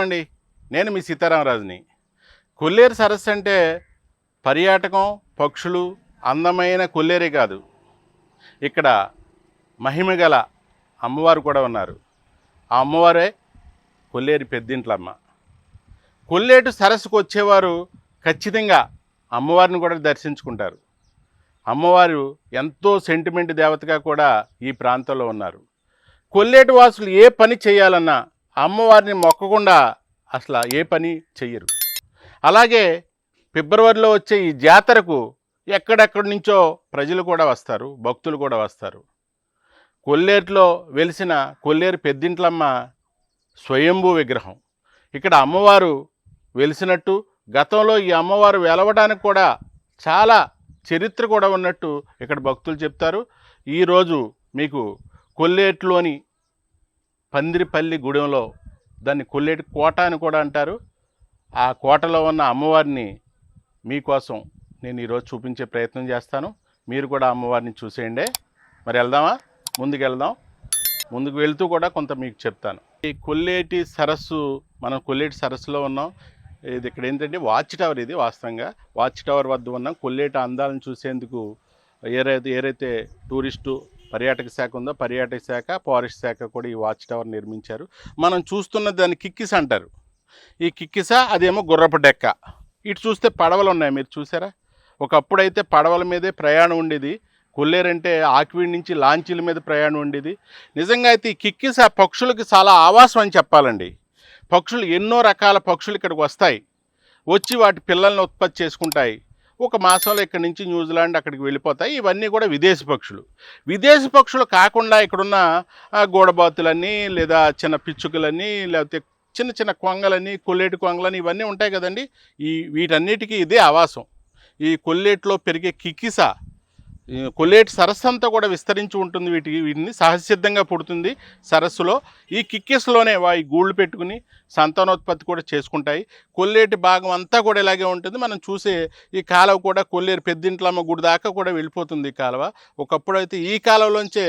అండి నేను మీ సీతారామరాజుని. కొల్లేరు సరస్సు అంటే పర్యాటకం పక్షులు అందమైన కొల్లేరే కాదు. ఇక్కడ మహిమ గల అమ్మవారు కూడా ఉన్నారు. ఆ అమ్మవారే కొల్లేరు పెద్దింట్లమ్మ. కొల్లేటు సరస్సుకు వచ్చేవారు ఖచ్చితంగా అమ్మవారిని కూడా దర్శించుకుంటారు. అమ్మవారు ఎంతో సెంటిమెంట్ దేవతగా కూడా ఈ ప్రాంతంలో ఉన్నారు. కొల్లేటి వాసులు ఏ పని చేయాలన్నా అమ్మవారిని మొక్కకుండా అసలు ఏ పని చెయ్యరు. అలాగే ఫిబ్రవరిలో వచ్చే ఈ జాతరకు ఎక్కడెక్కడి నుంచో ప్రజలు కూడా వస్తారు భక్తులు కూడా వస్తారు. కొల్లేరులో వెలిసిన కొల్లేరు పెద్దింట్లమ్మ స్వయంభూ విగ్రహం. ఇక్కడ అమ్మవారు వెలిసినట్టు గతంలో ఈ అమ్మవారు వెలవడానికి కూడా చాలా చరిత్ర కూడా ఉన్నట్టు ఇక్కడ భక్తులు చెప్తారు. ఈరోజు మీకు కొల్లేట్లోని పందిరిపల్లి గూడెంలో దాన్ని కొల్లేటి కోట అని కూడా అంటారు. ఆ కోటలో ఉన్న అమ్మవారిని మీకోసం నేను ఈరోజు చూపించే ప్రయత్నం చేస్తాను. మీరు కూడా అమ్మవారిని చూసేయండి. మరి వెళ్దామా? ముందుకు వెళ్దాం. ముందుకు వెళ్తూ కూడా కొంత మీకు చెప్తాను. ఈ కొల్లేటి సరస్సు మనం కొల్లేటి సరస్సులో ఉన్నాం. ఇది ఇక్కడ ఏంటంటే వాచ్ టవర్ ఇది వాస్తవంగా. వాచ్ టవర్ వద్ద ఉన్నాం కొల్లేటి అందాలను చూసేందుకు ఏరైతే ఏదైతే టూరిస్టు పర్యాటక శాఖ ఉందో పర్యాటక శాఖ ఫారెస్ట్ శాఖ కూడా ఈ వాచ్ టవర్ నిర్మించారు. మనం చూస్తున్న దాన్ని కిక్కిస్ అంటారు. ఈ కిక్కిస అదేమో గుర్రపు డెక్క. ఇటు చూస్తే పడవలు ఉన్నాయి మీరు చూసారా? ఒకప్పుడైతే పడవల మీదే ప్రయాణం ఉండేది. కొల్లేరంటే ఆక్వీడ్ నుంచి లాంచీల మీద ప్రయాణం ఉండేది. నిజంగా అయితే ఈ కిక్కిస పక్షులకి చాలా ఆవాసం అని చెప్పాలండి. పక్షులు ఎన్నో రకాల పక్షులు ఇక్కడికి వస్తాయి. వచ్చి వాటి పిల్లల్ని ఉత్పత్తి చేసుకుంటాయి. ఒక మాసంలో ఇక్కడి నుంచి న్యూజిలాండ్ అక్కడికి వెళ్ళిపోతాయి. ఇవన్నీ కూడా విదేశీ పక్షులు. విదేశీ పక్షులు కాకుండా ఇక్కడున్న ఆ, గూడబాతులన్నీ లేదా చిన్న పిచ్చుకలన్నీ లేకపోతే చిన్న చిన్న కొంగలని కొల్లేటి కొంగలని ఇవన్నీ ఉంటాయి కదండి. ఈ వీటన్నిటికీ ఇదే ఆవాసం. ఈ కొల్లేటిలో పెరిగే కికిస కొల్లేటి సరస్సు అంతా కూడా విస్తరించి ఉంటుంది వీటికి వీటిని సహజసిద్ధంగా పుడుతుంది సరస్సులో. ఈ కిక్కిస్లోనే వాయి గూళ్ళు పెట్టుకుని సంతానోత్పత్తి కూడా చేసుకుంటాయి. కొల్లేటి భాగం అంతా కూడా ఇలాగే ఉంటుంది. మనం చూసే ఈ కాలువ కూడా కొల్లేరు పెద్దింట్లమ్మ గుడి దాకా కూడా వెళ్ళిపోతుంది ఈ కాలువ. ఒకప్పుడు అయితే ఈ కాలువలోంచే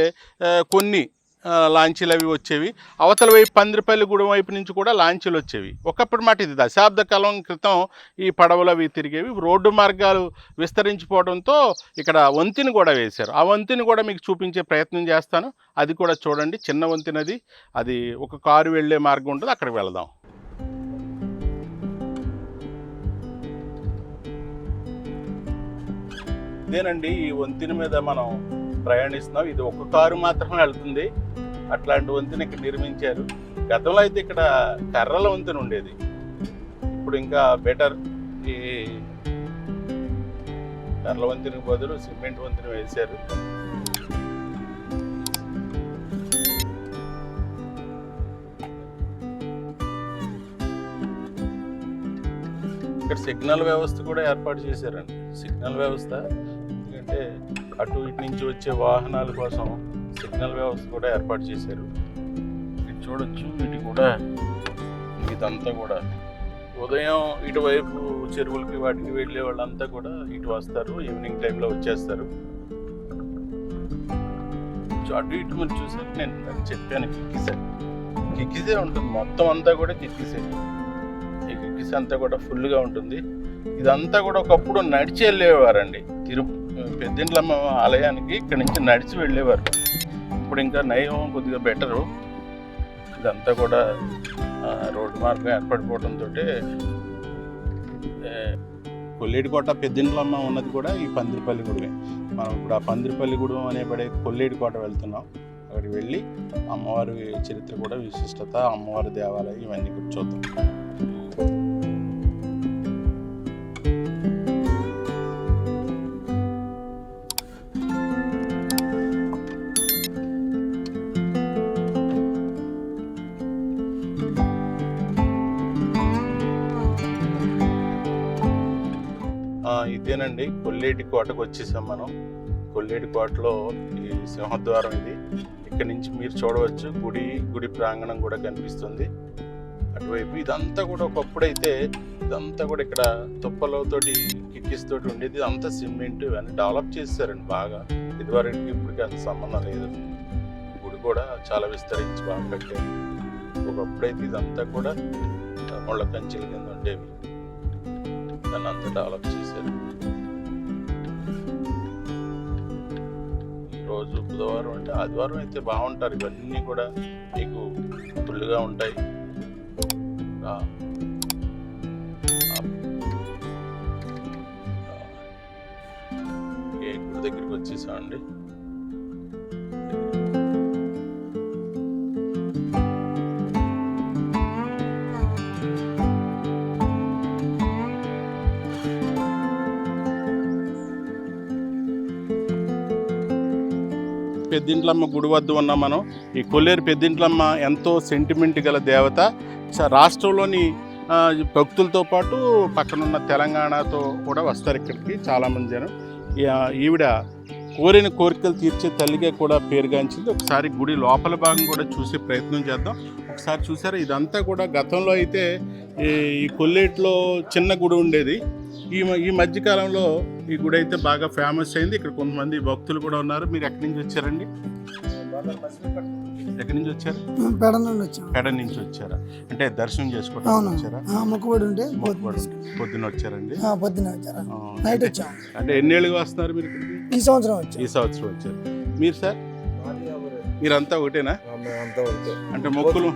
కొన్ని లాంచీలు అవి వచ్చేవి. అవతల వైపు పందిరిపల్లి గుడి వైపు నుంచి కూడా లాంచీలు వచ్చేవి. ఒకప్పుడు మాట ఇది దశాబ్ద కాలం క్రితం ఈ పడవలు అవి తిరిగేవి. రోడ్డు మార్గాలు విస్తరించిపోవడంతో ఇక్కడ వంతిని కూడా వేశారు. ఆ వంతిని కూడా మీకు చూపించే ప్రయత్నం చేస్తాను. అది కూడా చూడండి. చిన్న వంతినది అది ఒక కారు వెళ్ళే మార్గం ఉంటుంది. అక్కడికి వెళదాం. ఇదేనండి ఈ వంతిని మీద మనం ప్రయాణిస్తున్నాం. ఇది ఒక కారు మాత్రమే వెళ్తుంది. అట్లాంటి వంతెన ఇక్కడ నిర్మించారు. గతంలో అయితే ఇక్కడ కర్రల వంతెన ఉండేది. ఇప్పుడు ఇంకా బెటర్ ఈ కర్రల వంతెనకు బదులు సిమెంట్ వంతెన వేశారు. ఇక్కడ సిగ్నల్ వ్యవస్థ కూడా ఏర్పాటు చేశారండి. సిగ్నల్ వ్యవస్థ ఎందుకంటే అటు ఇటు నుంచి వచ్చే వాహనాల కోసం సిగ్నల్ వ్యవస్థ కూడా ఏర్పాటు చేశారు. ఇది చూడొచ్చు ఇటు కూడా ఇదంతా కూడా. ఉదయం ఇటువైపు చెరువులకి వాటికి వెళ్ళే వాళ్ళంతా కూడా ఇటు వస్తారు ఈవినింగ్ టైంలో వచ్చేస్తారు. అటు ఇటు మీరు చూసారు నేను చెప్పాను కిక్కిసే. కిక్కిసే ఉంటుంది మొత్తం అంతా కూడా కిక్కిసే. ఈ కిక్కిసే అంతా కూడా ఫుల్గా ఉంటుంది. ఇదంతా కూడా ఒకప్పుడు నడిచి వెళ్ళేవారండి. తిరు పెద్దింట్లమ్మ ఆలయానికి ఇక్కడ నుంచి నడిచి వెళ్ళేవారు. ఇప్పుడు ఇంకా నయం కొద్దిగా బెటరు. ఇదంతా కూడా రోడ్డు మార్గం ఏర్పడిపోవడంతో కొల్లేటికోట పెద్దింట్లమ్మ ఉన్నది కూడా ఈ పందిరిపల్లి గుడివే. మనం ఇప్పుడు ఆ పందిరిపల్లి గుడి అనేబడే కొల్లేటికోట వెళ్తున్నాం. అక్కడికి వెళ్ళి అమ్మవారి చరిత్ర కూడా విశిష్టత అమ్మవారి దేవాలయం ఇవన్నీ కూడా చూద్దాం. ఇదేనండి. కొల్లేటి కోటకు వచ్చేసాం మనం. కొల్లేటి కోటలో ఈ సింహద్వారం ఇది. ఇక్కడ నుంచి మీరు చూడవచ్చు. గుడి గుడి ప్రాంగణం కూడా కనిపిస్తుంది. అటువైపు ఇదంతా కూడా ఒకప్పుడైతే ఇదంతా కూడా ఇక్కడ తుప్పలతోటి కిక్కిస్ తోటి ఉండేది. ఇదంతా సిమెంట్ ఇవన్నీ డెవలప్ చేశారండి బాగా. ఇదివరకు ఇప్పటికి అంత సంబంధం లేదు. గుడి కూడా చాలా విస్తరించి బాగా కట్టారు. ఒకప్పుడైతే ఇదంతా కూడా ముళ్ళ కంచెల కింద ఉండేవి. దాన్ని అంతా డెవలప్ చేశారు. ఈరోజు బుధవారం అంటే ఆదివారం అయితే బాగుంటారు. ఇవన్నీ కూడా మీకు ఫుల్గా ఉంటాయి. ఏ గుడి దగ్గరికి వచ్చేసామండి. పెద్దింట్లమ్మ గుడి వద్ద ఉన్నాం మనం. ఈ కొల్లేరు పెద్దింట్లమ్మ ఎంతో సెంటిమెంట్ గల దేవత. రాష్ట్రంలోని భక్తులతో పాటు పక్కనున్న తెలంగాణతో కూడా వస్తారు ఇక్కడికి చాలామంది జనం. ఈవిడ కోరిన కోరికలు తీర్చే తల్లిగా కూడా పేరుగాంచింది. ఒకసారి గుడి లోపల భాగం కూడా చూసే ప్రయత్నం చేద్దాం. ఒకసారి చూసారా? ఇదంతా కూడా గతంలో అయితే ఈ ఈ కొల్లేట్లో చిన్న గుడి ఉండేది. ఈ మ- ఈ మధ్యకాలంలో ఈ గుడి అయితే బాగా ఫేమస్ అయింది. ఇక్కడ కొంతమంది భక్తులు కూడా ఉన్నారు. మీరు ఎక్కడి నుంచి వచ్చారండి? ఎక్కడి నుంచి వచ్చారు? పెడ నుండి పెడ నుంచి వచ్చారా? అంటే దర్శనం చేసుకోవడానికి అవును. వచ్చారా? ఆ, మొక్కుబడి ఉంటే. పొద్దున్న వచ్చారండి. ఆ, పొద్దున్న వచ్చారా. నైట్ అంటే- వచ్చాం. అంటే ఎన్నేళ్ళుగా వస్తున్నారు మీరు ఈ సంవత్సరం వచ్చాం. ఈ సంవత్సరం వచ్చారు. మీరు సార్? మీరంతా ఒకటేనా? ఒకటే. అంటే మొక్కులు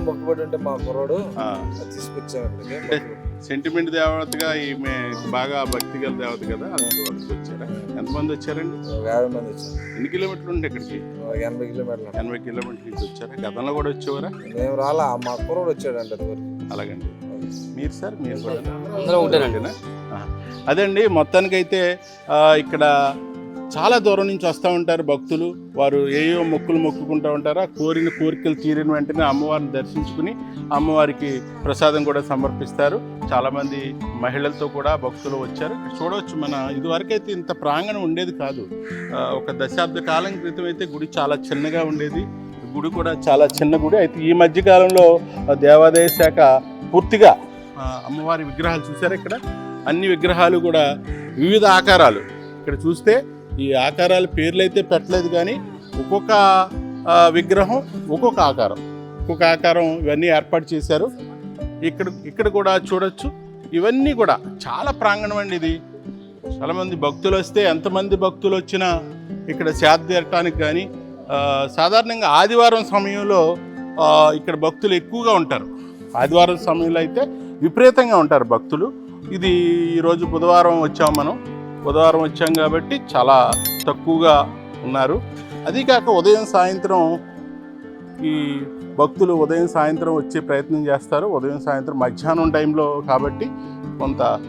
మొక్కుబడి ఉంటే మా కుర్రోడు ఆ, అది తీసుకొచ్చాం ఇక్కడికి సెంటిమెంట్ దేవతగా ఈమె బాగా భక్తి గల దేవత కదా అందుకు వరకు వచ్చారా? ఎంతమంది వచ్చారండి? యాభై మంది వచ్చాం ఎన్ని కిలోమీటర్లు ఉండే ఇక్కడికి? ఎనభై కిలోమీటర్లు. ఎనభై కిలోమీటర్ల నుంచి వచ్చారా? గతంలో కూడా వచ్చేవారా? మేము రాలా మా కుర్రోడు అది వరకు అలాగండి. మీరు సార్? మీరు కూడా? అందరం? ఆ. అదండి మొత్తానికైతే ఇక్కడ చాలా దూరం నుంచి వస్తూ ఉంటారు భక్తులు. వారు ఏయో మొక్కులు మొక్కుకుంటూ ఉంటారు. ఆ కోరిన కోరికలు తీరిన వెంటనే అమ్మవారిని దర్శించుకుని అమ్మవారికి ప్రసాదం కూడా సమర్పిస్తారు. చాలామంది మహిళలతో కూడా భక్తులు వచ్చారు. చూడవచ్చు మన ఇదివరకైతే ఇంత ప్రాంగణం ఉండేది కాదు. ఒక దశాబ్ద కాలం క్రితం అయితే గుడి చాలా చిన్నగా ఉండేది. గుడి కూడా చాలా చిన్న గుడి. అయితే ఈ మధ్యకాలంలో దేవాదాయ శాఖ పూర్తిగా అమ్మవారి విగ్రహాలు చూసారు ఇక్కడ? అన్ని విగ్రహాలు కూడా వివిధ ఆకారాలు. ఇక్కడ చూస్తే ఈ ఆకారాల పేర్లు అయితే పెట్టలేదు కానీ ఒక్కొక్క విగ్రహం ఒక్కొక్క ఆకారం. ఒక్కొక్క ఆకారం ఇవన్నీ ఏర్పాటు చేశారు. ఇక్కడ ఇక్కడ కూడా చూడొచ్చు. ఇవన్నీ కూడా చాలా ప్రాంగణం అండి ఇది. చాలామంది భక్తులు వస్తే ఎంతమంది భక్తులు వచ్చినా ఇక్కడ సేద తీరటానికి కానీ సాధారణంగా ఆదివారం సమయంలో ఇక్కడ భక్తులు ఎక్కువగా ఉంటారు. ఆదివారం సమయంలో అయితే విపరీతంగా ఉంటారు భక్తులు. ఇది ఈరోజు బుధవారం వచ్చాము మనం. బుధవారం వచ్చాం కాబట్టి చాలా తక్కువగా ఉన్నారు. అది కాక ఉదయం సాయంత్రం ఈ భక్తులు ఉదయం సాయంత్రం వచ్చే ప్రయత్నం చేస్తారు. ఉదయం సాయంత్రం మధ్యాహ్నం టైంలో కాబట్టి కొంత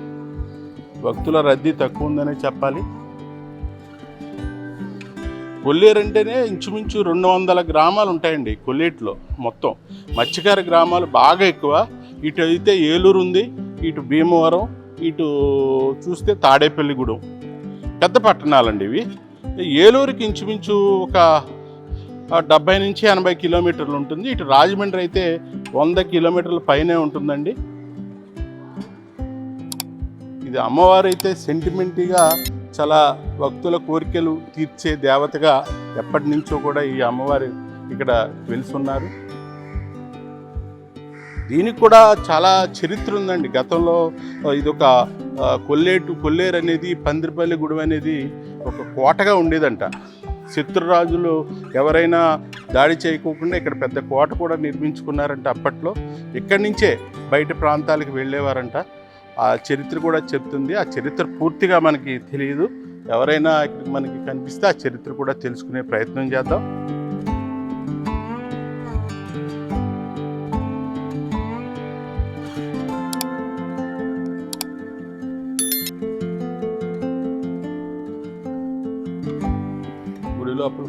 భక్తుల రద్దీ తక్కువ ఉందనే చెప్పాలి. కొల్లేరు అంటేనే ఇంచుమించు రెండు వందల గ్రామాలు ఉంటాయండి కొల్లేటిలో మొత్తం. మత్స్యకార గ్రామాలు బాగా ఎక్కువ. ఇటు అయితే ఏలూరు ఉంది ఇటు భీమవరం ఇటు చూస్తే తాడేపల్లిగూడెం పెద్ద పట్టణాలండి ఇవి. ఏలూరుకి ఇంచుమించు ఒక డెబ్బై నుంచి ఎనభై కిలోమీటర్లు ఉంటుంది. ఇటు రాజమండ్రి అయితే వంద కిలోమీటర్ల పైనే ఉంటుందండి. ఇది అమ్మవారు అయితే సెంటిమెంట్గా చాలా భక్తుల కోరికలు తీర్చే దేవతగా ఎప్పటి నుంచో కూడా ఈ అమ్మవారు ఇక్కడ వెలుసున్నారు. దీనికి కూడా చాలా చరిత్ర ఉందండి. గతంలో ఇదొక కొల్లేటు కొల్లేరు అనేది పందిరిపల్లి గుడి అనేది ఒక కోటగా ఉండేదంట. శత్రురాజులు ఎవరైనా దాడి చేయకోకుండా ఇక్కడ పెద్ద కోట కూడా నిర్మించుకున్నారంట అప్పట్లో. ఇక్కడి నుంచే బయట ప్రాంతాలకు వెళ్ళేవారంట. ఆ చరిత్ర కూడా చెప్తుంది. ఆ చరిత్ర పూర్తిగా మనకి తెలియదు. ఎవరైనా మనకి కనిపిస్తే ఆ చరిత్ర కూడా తెలుసుకునే ప్రయత్నం చేద్దాం.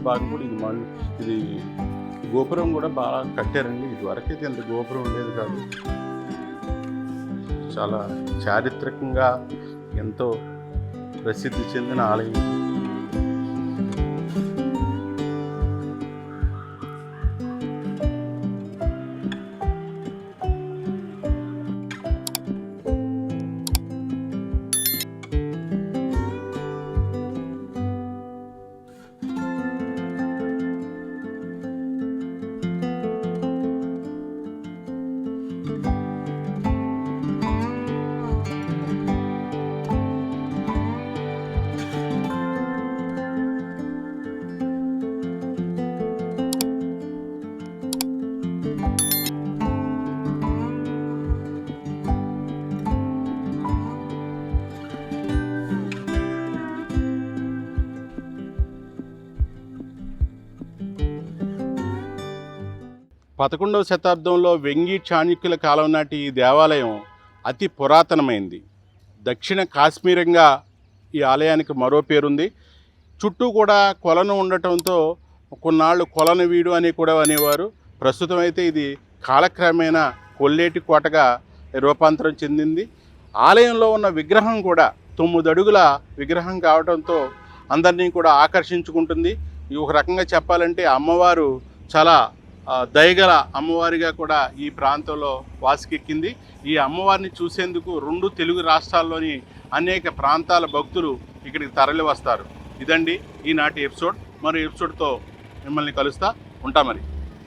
భాగం కూడా ఇది మళ్ళీ ఇది గోపురం కూడా బాగా కట్టారండి. ఇదివరకైతే ఇంత గోపురం ఉండేది కాదు. చాలా చారిత్రకంగా ఎంతో ప్రసిద్ధి చెందిన ఆలయం. పదకొండవ శతాబ్దంలో వెంగి చాణుక్యుల కాలం నాటి ఈ దేవాలయం అతి పురాతనమైంది. దక్షిణ కాశ్మీరంగా ఈ ఆలయానికి మరో పేరుంది. చుట్టూ కూడా కొలను ఉండటంతో కొన్నాళ్ళు కొలను వీడు అని కూడా అనేవారు. ప్రస్తుతం అయితే ఇది కాలక్రమేణా కొల్లేటి కోటగా రూపాంతరం చెందింది. ఆలయంలో ఉన్న విగ్రహం కూడా తొమ్మిది అడుగుల విగ్రహం కావడంతో అందరినీ కూడా ఆకర్షించుకుంటుంది. ఈ ఒక రకంగా చెప్పాలంటే అమ్మవారు చాలా దయగల అమ్మవారిగా కూడా ఈ ప్రాంతంలో వాసికెక్కింది. ఈ అమ్మవారిని చూసేందుకు రెండు తెలుగు రాష్ట్రాల్లోని అనేక ప్రాంతాల భక్తులు ఇక్కడికి తరలి వస్తారు ఇదండి ఈనాటి ఎపిసోడ్. మరో ఎపిసోడ్తో మిమ్మల్ని కలుస్తా. ఉంటా మరి.